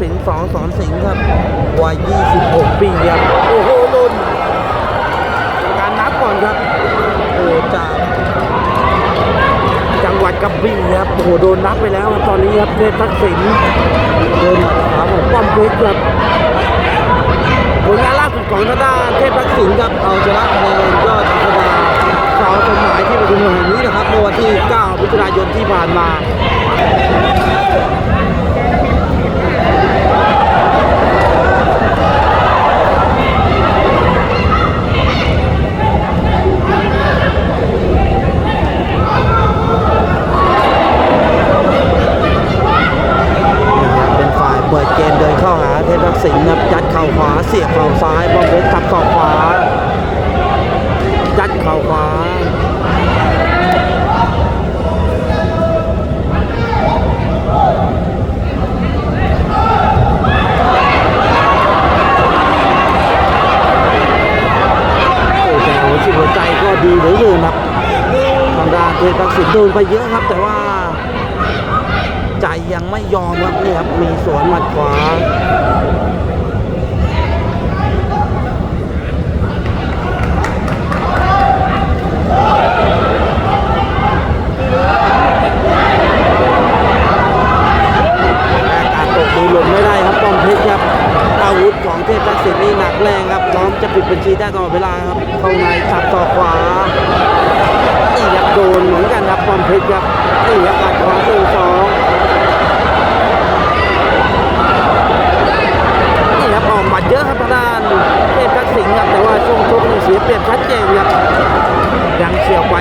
สิงห์สองสอนสิงห์ครับวัย 26 ปีครับ โอ้โหลุนการนับก่อนครับโอ้จากจังหวัดกระบี่ครับโอ้โหโดนนับไปแล้วตอนนี้ครับเทพทักษิณโดนหมัดขวาของป้อมเพชรครับผลงานล่าสุดของทางด้านเทพทักษิณครับเอาชนะคะแนนยอดอัคราสาวสมหมายที่ประชุมแห่งนี้นะครับเมื่อวันที่9มิถุนายนที่ผ่านมา เป็นฝ่ายเปิดเกมเดินเข้าหาเทพทักษิณ ครับยัดเข่าขวาเสียบเข่าซ้ายบอมเพชรทับศอกขวายัดเข่าขวาโอ้แต่หัวจิตหัวใจก็ดีเหลือเกินครับทางด้านเทพทักษิณโดนไปเยอะครับ แต่ว่าใจยังไม่ยอมครับนี่ครับมีสวนหมัดขวา แต่การตกมือหล่นไม่ได้ครับป้อมเพชรครับ อาวุธ ของเทพทักษิณนี่หนักแรงครับพร้อมจะปิดบัญชีได้ตลอดเวลาครับเข้าในสับต่อขวานี่ครับโดนเหมือนกันครับป้อมเพชรครับนี่ครับอัดขวาหนึ่งสองนี่ครับออกหมัดเยอะครับทางด้านเทพทักษิณครับแต่ว่าช่วงชกนี่เสียเปรียบชัดเจนครับยังเฉียวไป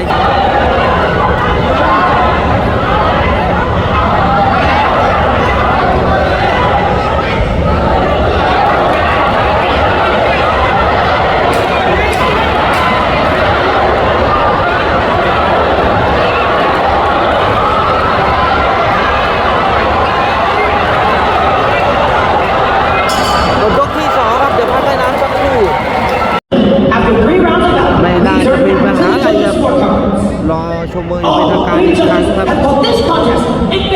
หมดยกที่สองครับ เดี๋ยวพักให้น้ำสักครู่ After three rounds of battle, ไม่น่า these จะ are มีปัญหาอะไร the ครับ scorecards. รอช มมืออย่างเป็นทาง All การอี three กครั้ง judges ครับ